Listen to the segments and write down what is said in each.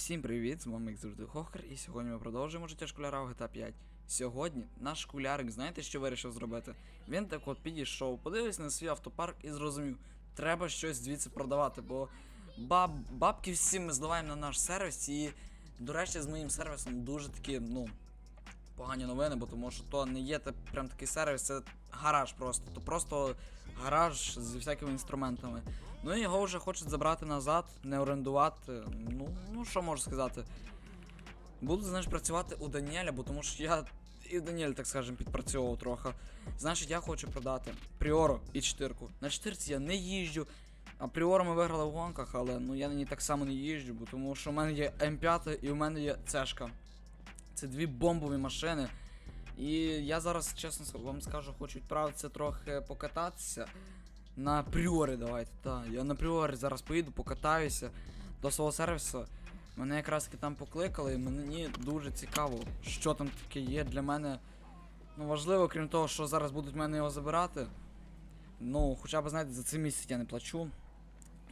Всім привіт, з вами як завжди Хохер, і сьогодні ми продовжуємо життя школяра в GTA 5. Сьогодні наш школярик, знаєте, що вирішив зробити? Він так от підійшов, подивився на свій автопарк і зрозумів, треба щось звідси продавати, бо баб, бабки всі ми зливаємо на наш сервіс, і, до речі, з моїм сервісом дуже такі, ну, погані новини, бо тому що то не є прям такий сервіс, це гараж просто. То просто гараж зі всякими інструментами. Ну і його вже хочуть забрати назад, не орендувати. Ну, ну що можу сказати. Буду, знаєш, працювати у Даніеля, бо тому що я і Даніель, так скажем, підпрацьовував трохи. Значить, я хочу продати Пріору і чотирку. На чотирці я не їжджу. А Пріору ми виграли в гонках, але ну я на ній так само не їжджу, бо тому що в мене є М5 і в мене є Цешка. Це дві бомбові машини. І я зараз, чесно вам скажу, хочу відправитися трохи покататися. На пріорі давайте. Так, я на пріорі зараз поїду, покатаюся до свого сервісу. Мене якраз таки там покликали, і мені дуже цікаво, що там таке є для мене. Ну, важливо, крім того, що зараз будуть мене його забирати. Ну, хоча б, знаєте, за цей місяць я не плачу.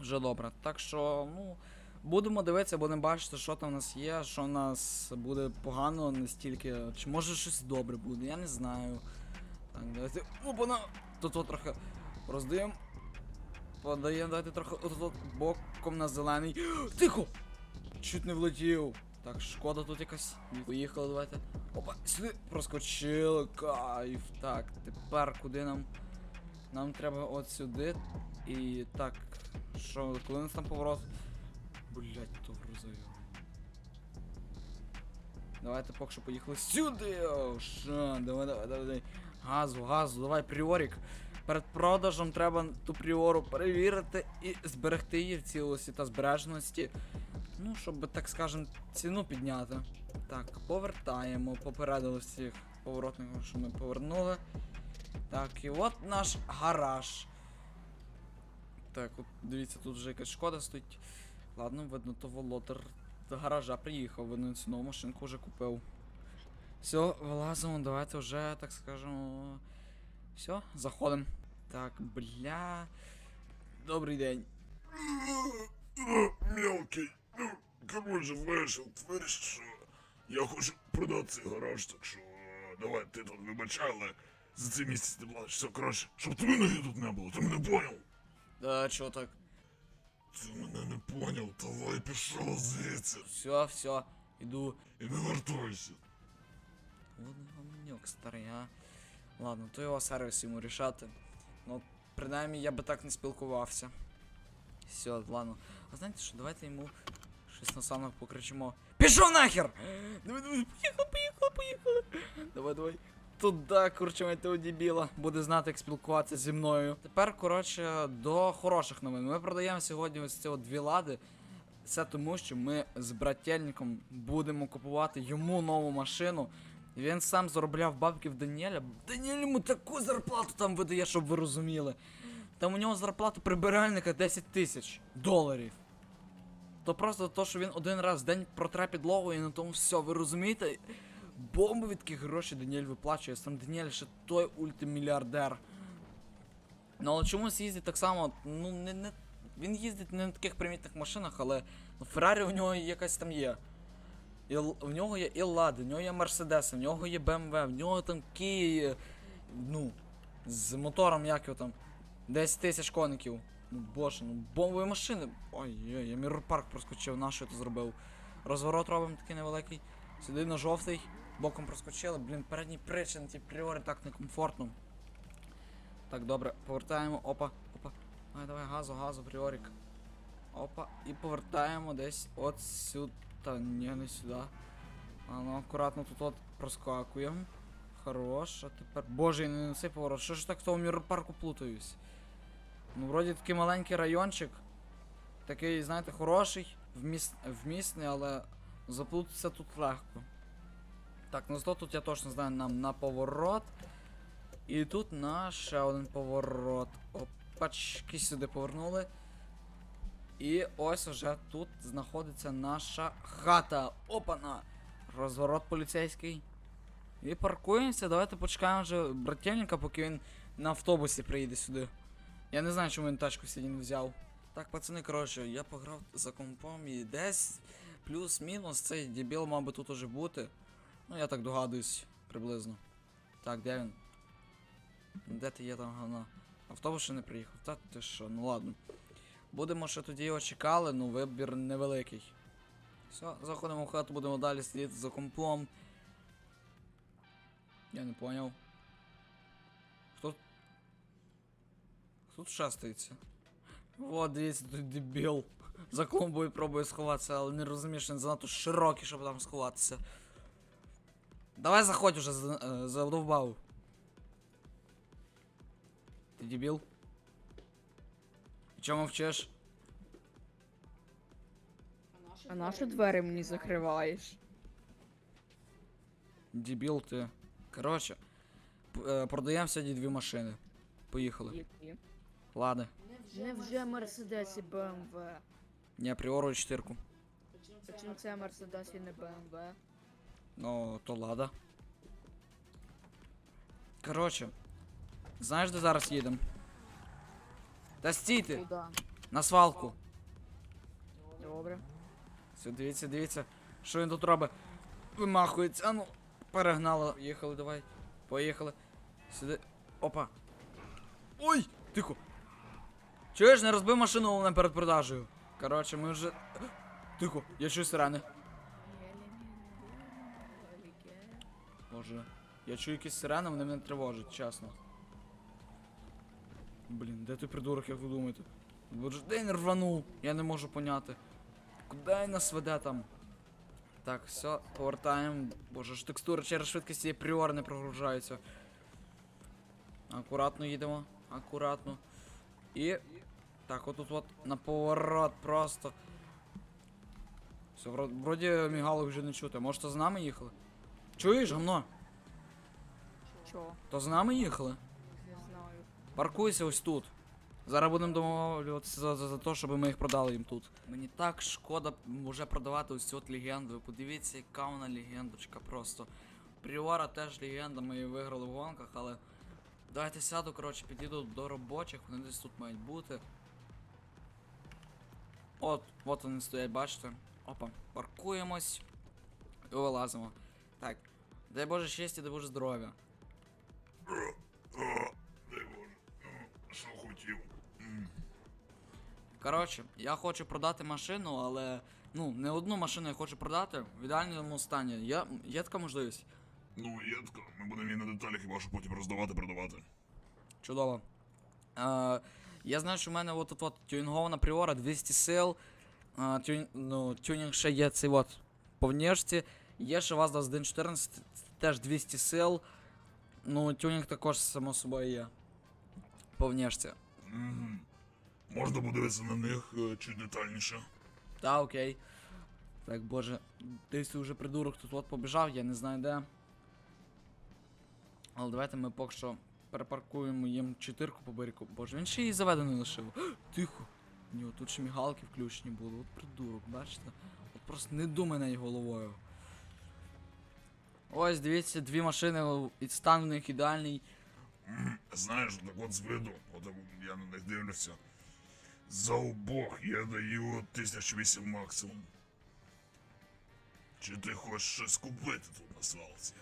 Вже добре. Так що, ну, будемо дивитися, будемо бачити, що там у нас є, що у нас буде погано настільки. Чи може щось добре буде, я не знаю. Так, давайте. Опана! Тут от трохи роздаємо. Подаємо, давайте трохи от, боком на зелений. Тихо! Чуть не влетів. Так, шкода тут якась. Поїхали, давайте. Опа, сюди проскочили. Кайф. Так, тепер куди нам? Нам треба от сюди. І так. Що, коли у нас там поворот? Блять, то грузою. Давайте поки що поїхали сюди. О, що, давай, давай, давай, давай. Газу, газу, давай, пріорік. Перед продажем треба ту пріору перевірити і зберегти її в цілості та збереженості. Ну, щоб, так скажем, ціну підняти. Так, повертаємо, попередили всіх поворотників, що ми повернули. Так, і от наш гараж. Так, от дивіться, тут вже якась шкода стоїть. Ладно, видно, то володар до гаража приїхав, видно, цю нову машинку вже купив. Все, вилазимо, давайте вже, так скажемо. Все, заходимо. Так, бля. Добрий день. Мелкий, ну, коротше, вирішив, вирішив, що я хочу продати цей гараж, так що е, давай ти тут вибачай, але за цей місяць ти платиш. Все, коротше, щоб тобі ноги тут не було, ти мене поняв? Да, чого так? Ти мене не поняв, давай пішов звідси Все, все, іду. і не вартуйся. Ладно, гамнюк старий, а. Ладно, то його сервіс йому рішати. Ну, принаймні я би так не спілкувався. Все, ладно. А знаєте що, давайте йому щось на самих покричимо. Пішов нахер! Давай, давай, поїхали, поїхали, поїхали. Давай, давай. Туди, курчимо того дебіла. Буде знати, як спілкуватися зі мною. Тепер, коротше, до хороших новин. Ми продаємо сьогодні ось ці дві лади. Це тому, що ми з брательником будемо купувати йому нову машину. Він сам заробляв бабки в Даніеля. Даніель йому таку зарплату там видає, щоб ви розуміли. Там у нього зарплата прибиральника 10 тисяч доларів. То просто то, що він один раз в день протре підлогу і на тому все, ви розумієте? Бомбові такі гроші Даніель виплачує. Сам Даніель ще той ультимільярдер. Ну але чомусь їздить так само, ну не, не. Він їздить не на таких примітних машинах, але ну, Феррарі у нього якась там є. І, в нього є і Лади, в нього є Мерседеси, в нього є BMW, в нього там Киї, ну, з мотором як його там, 10 тисяч коників. Ну боже, ну бомбові машини. Ой-ой, я мірпарк проскочив, на що я то зробив. Розворот робимо такий невеликий. Сюди на жовтий, боком проскочили, блін, передній причин, ті пріори так некомфортно. Так, добре, повертаємо, опа, опа. Давай, давай, газу, газу, пріорік. Опа, і повертаємо десь от сюди. Та ні, не сюди. А ну акуратно тут от проскакуємо. Хорош, а тепер. Боже, я не на поворот. Що ж так в тому міропарку плутаюсь? Ну, вроді такий маленький райончик. Такий, знаєте, хороший, вміс... вмісний, але заплутатися тут легко. Так, ну зато тут я точно знаю нам на поворот. І тут на ще один поворот. Опачки сюди повернули. І ось уже тут знаходиться наша хата. Опана! Розворот поліцейський. І паркуємося, давайте почекаємо вже брательника, поки він на автобусі приїде сюди. Я не знаю, чому він тачку сьогодні взяв. Так, пацани, коротше, я пограв за компом і десь плюс-мінус цей дебіл мав би тут уже бути. Ну, я так догадуюсь, приблизно. Так, де він? Де ти є там гана? Автобус ще не приїхав. Та ти що, ну ладно. Будемо ще тоді його чекали, ну вибір невеликий. Все, заходимо в хату, будемо далі сидіти за компом. Я не поняв. Хто? Хто тут шастається? О, дивіться, тут дебіл. За клумбою пробує сховатися, але не розумієш, він занадто широкий, щоб там сховатися. Давай заходь уже, за- задовбав. Ти дебіл? І чому мовчиш? А наші двері мені закриваєш? Дебіл ти. Коротше, п- е, продаємо сьогодні дві машини. Поїхали. Які? Ладно. Невже Мерседес і БМВ? Не апріору чотирку. Чим це Мерседес і не БМВ? Ну, то лада. Коротше, знаєш, де зараз їдемо? Та стійте! Куди? На свалку. Добре. Все, дивіться, дивіться, що він тут робить. Вимахується. А ну, перегнали. Поїхали, давай. Поїхали. Сюди. Опа. Ой! Тихо. Чуєш, не розбив машину мене перед продажею. Коротше, ми вже. Тихо, я чую сирени. Боже. Я чую якісь сирени, вони мене тривожать, чесно. Блін, де ти придурок, як ви думаєте? Боже, де він рванув? Я не можу поняти. Куди він нас веде там? Так, все, повертаємо. Боже ж текстури через швидкість цієї пріор не прогружаються. Акуратно їдемо. Акуратно. І. Так, отут от на поворот просто. Все, вро- вроді мігалок вже не чути. Може, то з нами їхали? Чуєш, гамно? Чо? То з нами їхали? Не знаю. Паркуйся ось тут. Зараз будемо домовлюватися за, за, за те, щоб ми їх продали їм тут. Мені так шкода вже продавати ось цю от легенду. Ви подивіться, яка вона легендочка просто. Пріора теж легенда, ми її виграли в гонках, але. Давайте сяду, коротше, підійду до робочих, вони десь тут мають бути. От, от вони стоять, бачите? Опа, паркуємось і вилазимо. Так. Дай Боже щастя, дай Боже здоров'я. Дай Боже. Що хотів. Коротше, я хочу продати машину, але ну, не одну машину я хочу продати в ідеальному стані. Є, є така можливість. Ну, є така, ми будемо її на деталі, хіба що потім роздавати, продавати. Чудово. Е, я знаю, що в мене от, от, от тюнінгована пріора 200 сил. Е, тюн, ну, тюнінг ще є цей от по внешці. Є ще ВАЗ 2114, теж 200 сил. Ну, тюнінг також, само собою, є. По внешці. Угу. Можна подивитися на них е, чуть детальніше. Та, окей. Так, боже, десь уже придурок тут от побіжав, я не знаю де. Але давайте ми поки що перепаркуємо їм чотирку по берегу. Боже, він ще її заведений лишив. Тихо. Нього тут ще мігалки включені були. От придурок, бачите? От просто не думай нею головою. Ось, дивіться, дві машини, і стан в них ідеальний. Знаєш, так от з виду, от я на них дивлюся. За обох я даю 1008 максимум. Чи ти хочеш щось купити тут на свалці?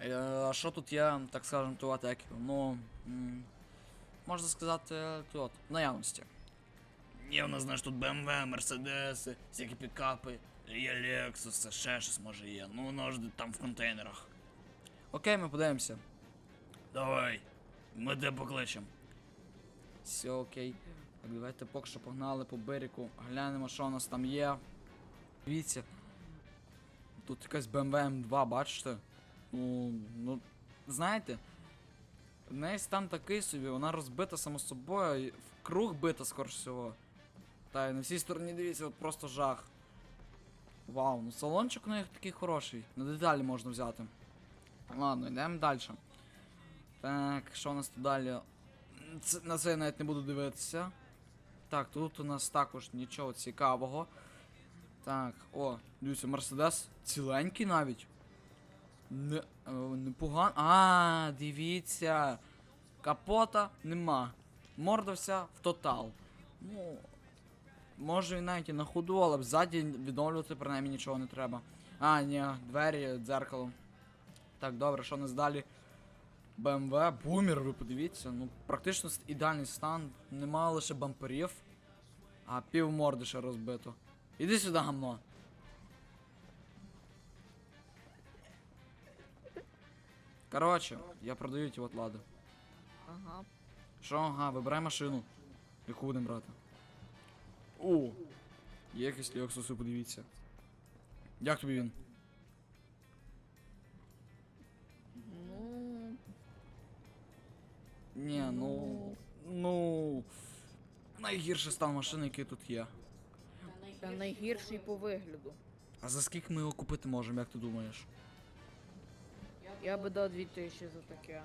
Е, А що тут є, так скажем, то атаки? Ну, можна сказати, тут, наявності. Є у нас, знаєш, тут BMW, Мерседеси, всякі пікапи, є Lexus, ще щось може є. Ну, воно ж там в контейнерах. Окей, ми подивимося. Давай, ми де покличем. Все окей. Так, давайте поки що погнали по берегу, глянемо, що у нас там є. Дивіться. Тут якась BMW M2, бачите? Ну, ну, знаєте, в неї стан такий собі, вона розбита само собою, в круг бита, скоріш всього. Та й на всій стороні дивіться, от просто жах. Вау, ну салончик у них такий хороший. На деталі можна взяти. Ладно, йдемо далі. Так, що у нас тут далі? Це, на це я навіть не буду дивитися. Так, тут у нас також нічого цікавого. Так, о, дивіться, Мерседес ціленький навіть. Не, е, непогано. А, дивіться. Капота нема. Морда вся в тотал. Ну. Може він навіть і на ходу, але ззаді відновлювати принаймні нічого не треба. А, ні, двері, дзеркало. Так, добре, що у нас далі? BMW, бумер, ви подивіться. Ну, практично ідеальний стан. Нема лише бамперів, а пів морди ще розбито. Іди сюди, гамно. Коротше, я продаю ті от лади. Ага. Що, ага, вибирай машину. Яку будемо брати? О! Lexus, ви подивіться. Як тобі він? Ну. Ні, ну. Ну. Найгірший стан машини, який тут є. Це найгірший по вигляду. А за скільки ми його купити можемо, як ти думаєш? Я би дав 2000 за таке.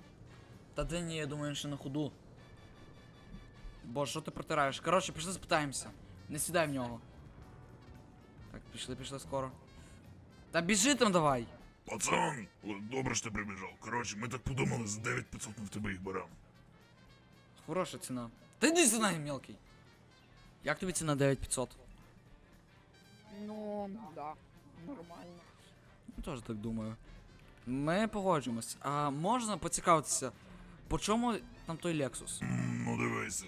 Та де ні, я думаю, він ще на ходу. Бо що ти протираєш? Коротше, пішли спитаємося. Не сідай в нього. Так, пішли, пішли скоро. Та біжи там давай! Пацан, добре, що ти прибіжав. Коротше, ми так подумали, за 9500 ми в тебе їх беремо. Хороша ціна. Та йди сюди, мелкий. Як тобі ціна 9500? Ну, да. Нормально. Ну, теж так думаю. Ми погоджуємось. А можна поцікавитися, по чому там той Lexus? М, Ну дивися.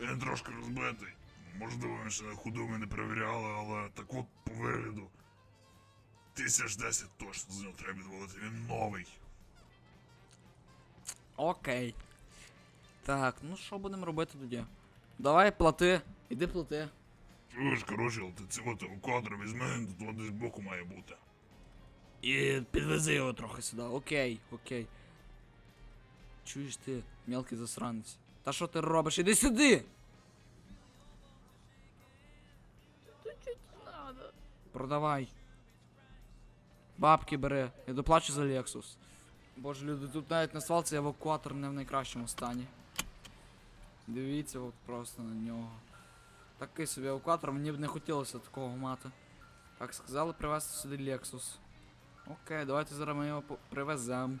Він трошки розбитий. Можливо, він ще на ми не перевіряли, але так от по вигляду. Тисяч десять точно з нього треба відвалити. Він новий. Окей. Так, ну що будемо робити тоді? Давай плати. Іди плати. Чуєш, коротше, але ти цього евакуатора візьми, тут десь боку має бути. І підвези його трохи сюди. Окей, окей. Чуєш ти, мелкий засранець. Та що ти робиш? Іди сюди! Продавай. Бабки бери. Я доплачу за Lexus. Боже, люди, тут навіть на свалці евакуатор не в найкращому стані. Дивіться от просто на нього. Такий собі евакуатор, мені б не хотілося такого мати. Так, сказали привезти сюди Lexus. Окей, давайте зараз ми його привеземо.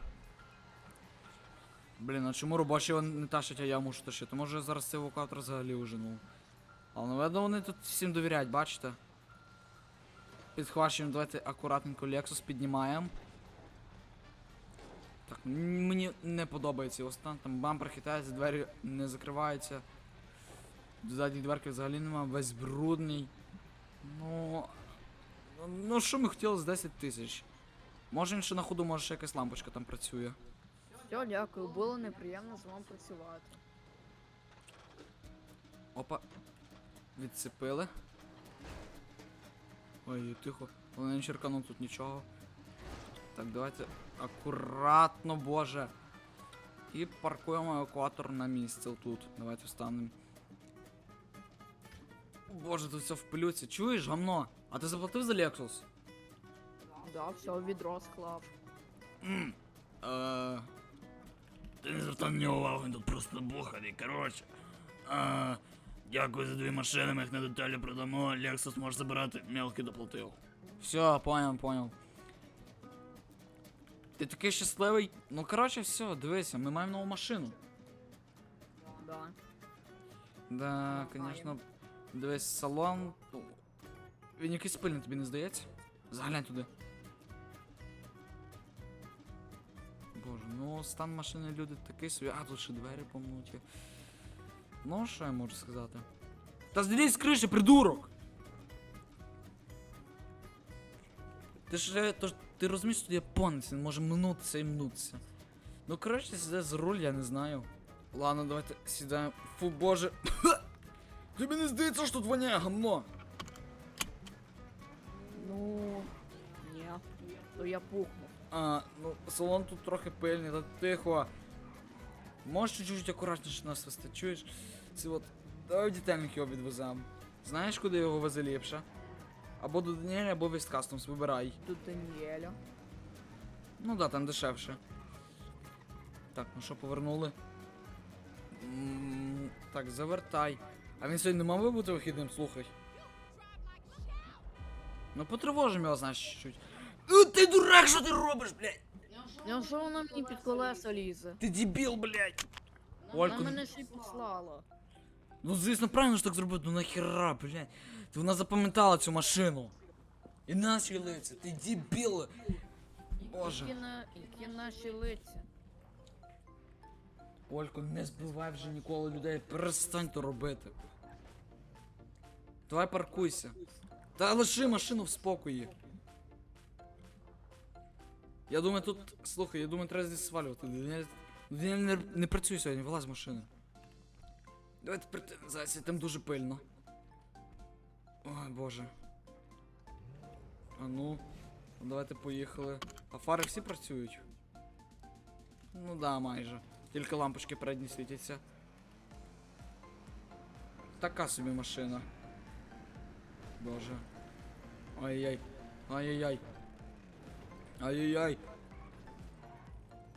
Блін, а чому робочі його не тащать, а я мушу тащити? Може зараз цей евакуатор взагалі ужену. Але ну, видно, вони тут всім довіряють, бачите? Підхвачуємо, давайте акуратненько Lexus піднімаємо. Так, мені не подобається його стан, там бампер хитається, двері не закриваються. Задньої дверки взагалі нема, весь брудний. Ну. Ну що ми хотіли з 10 тисяч? Може він ще на ходу, може ще якась лампочка там працює. Все, дякую, було неприємно з вами працювати. Опа. Відцепили. Ой, тихо. Вони не черканув тут нічого. Так, давайте акуратно, боже. І паркуємо евакуатор на місце тут. Давайте встанемо. Боже, тут все в пилюці. Чуєш, гамно? А ти заплатив за Lexus? Да, все, в відро склав. Е, Ти не звертай на нього увагу, він тут просто буханий, коротше. Е, Дякую за дві машини, ми їх на деталі продамо, Lexus може забирати, мелкий доплатив. Все, поняв, поняв. Ти такий щасливий? Ну коротше, все, дивися, ми маємо нову машину. Да. Да, звісно. Дивись, салон. Він якийсь пильний, тобі не здається? Заглянь туди. Боже, ну стан машини люди такий собі. А, тут ще двері помнуті. Ну, що я можу сказати? Та злізь з криші, придурок! Ти ж то, ж- ти розумієш, що ти японець, він може минутися і минутися. Ну, коротше, сідай за руль, я не знаю. Ладно, давайте сідаємо. Фу, боже. Тобі не здається, що тут воняє гамно. Ну. Ні. То я пухнув. А, ну, салон тут трохи пильний, та тихо. Можеш чуть-чуть акуратніше нас вести, чуєш? Це от. Давай в дітельник його відвеземо. Знаєш, куди його везе ліпше? Або до Даніеля, або в Customs, вибирай. Тут Даніеля. Ну да, там дешевше. Так, ну що, повернули? М, Так, завертай. А він сьогодні не мав би бути вихідним, слухай. Ну потривожимо його, значить, чуть-чуть. Ну ти дурак, що ти робиш, блядь? Ну що вона мені під колеса лізе? Ти дебіл, блядь. Вона Олько, мене ще й послала. Ну, звісно, правильно ж так зробити, ну нахера, блядь. Ти вона запам'ятала цю машину. І наші лиця, ти дебіл. Боже. Які, на... які наші лиця? Олько, не збивай вже ніколи людей, перестань то робити. Давай паркуйся. Та лиши машину в спокої. Я думаю, тут. Слухай, я думаю, треба здесь свалювати. Я, я не, не працюю сьогодні, вилазь з машини. Давайте притинзайся, там дуже пильно. Ой, боже. А ну, давайте поїхали. А фари всі працюють? Ну да, майже. Тільки лампочки передні світяться. Така собі машина. Боже. Ай-яй. Ай-яй-яй. Ай-яй-яй.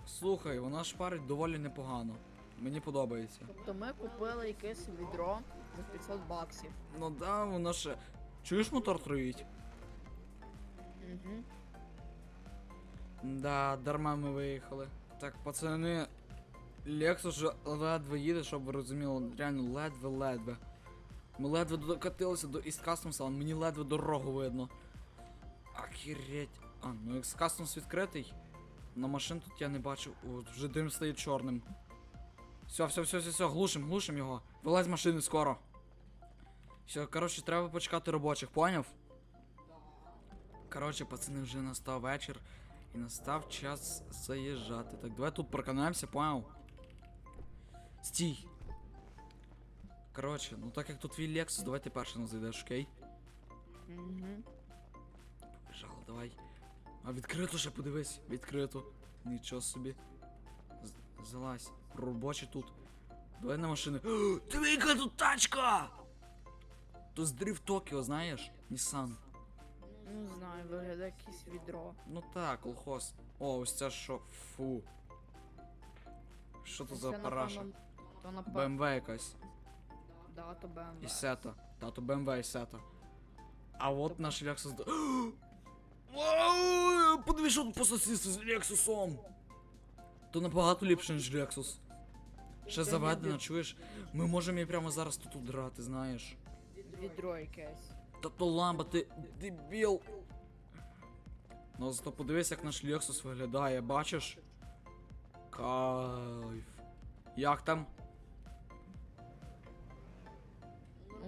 Слухай, вона шпарить доволі непогано. Мені подобається. Тобто ми купили якесь відро за 500 баксів. Ну да, воно ще. Чуєш мотор троїть? Угу. Да, дарма ми виїхали. Так, пацани. Lexus же ледве їде, щоб ви розуміли, реально ледве-ледве. Ми ледве докатилися до East Customs, але мені ледве дорогу видно. Ахереть. А, ну Customs відкритий. На машин тут я не бачу. О, вже дим стає чорним. Все, все, все, все, все, глушим, глушим його. Вилазь з машини скоро. Все, коротше, треба почекати робочих, поняв? Коротше, пацани, вже настав вечір. І настав час заїжджати. Так, давай тут проканемося, поняв? Стій. Коротше, ну так як тут твій Lexus, давай ти перший не зайдеш, окей? Угу. Побіжали, давай. А відкрито ще подивись, відкрито. Нічого собі. З- Залазь. Робочі тут. Давай на машини. О, тут тачка! То з Дрифт Токіо, знаєш? Нісан. Ну знаю, виглядає якесь відро. Ну так, колхоз. О, ось це що. Фу. Що то за параша? То напевно. БМВ якась. Да, то BMW. І сета. Тато БМВ і сета. А от наш Lexus. до- Вау! Подивись, що тут по сусідству з Лексусом. То набагато ліпше, ніж Lexus. Ще заведено, чуєш? Ми можемо її прямо зараз тут удрати, знаєш. Відро якесь. Тобто ламба, ти дебіл. Ну зато подивись, як наш Lexus виглядає, бачиш? Кайф. Як там?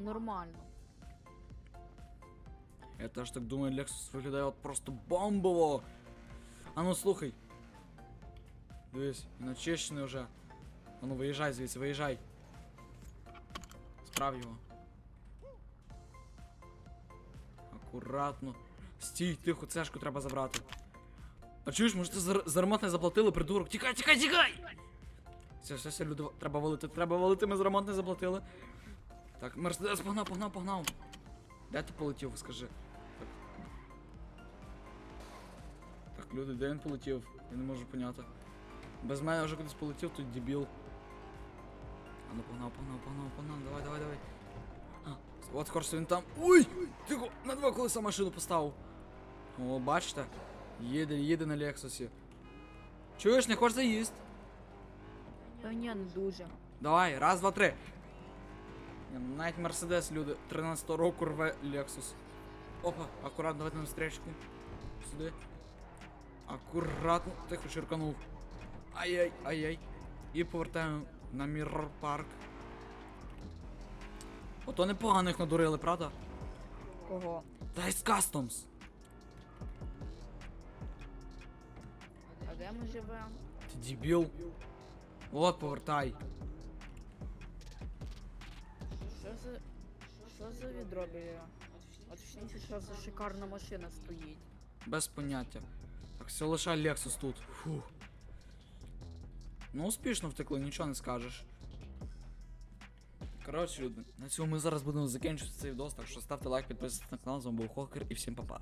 Нормально. Я теж так думаю, Lexus виглядає от просто бомбово. А ну слухай. Дивись, він вже. А ну виїжджай звідси, виїжджай. Справ його. Акуратно. Стій, тихо, цешку треба забрати. А чуєш, може ти за ремонт не заплатили, придурок? Тікай, тікай, тікай! Все, все, все, люди, треба валити, треба валити, ми за ремонт не заплатили. Так, Мерседес, погнав, погнав, погнав. Де ти полетів, скажи? Так. Так, люди, де він полетів? Я не можу поняти. Без мене вже кудись полетів, тут дебіл. А ну погнав, погнав, погнав, погнав, давай, давай, давай. А, от скоро він там. Ой! Тихо! На два колеса машину поставив. О, бачите? Їде, їде на Лексусі. Чуєш, не хочеш заїзд? Та ні, не дуже. Давай, раз, два, три. Навіть Мерседес, люди, 13 року рве Lexus. Опа, акуратно, давайте на встречку. Сюди. Акуратно, тихо черканув. Ай-яй, ай-яй. І повертаємо на Mirror Park. Ото непогано їх надурили, правда? Кого? Dice Customs. А де ми живемо? Ти дебіл. От, повертай. Що за. Що за відро біля? Що за шикарна машина стоїть. Без поняття. Так, все лишай Лексус тут. Фух. Ну, успішно втекли, нічого не скажеш. Коротше, люди, на цьому ми зараз будемо закінчувати цей відос, так що ставте лайк, підписуйтесь на канал, з вами був Хокер і всім па-па.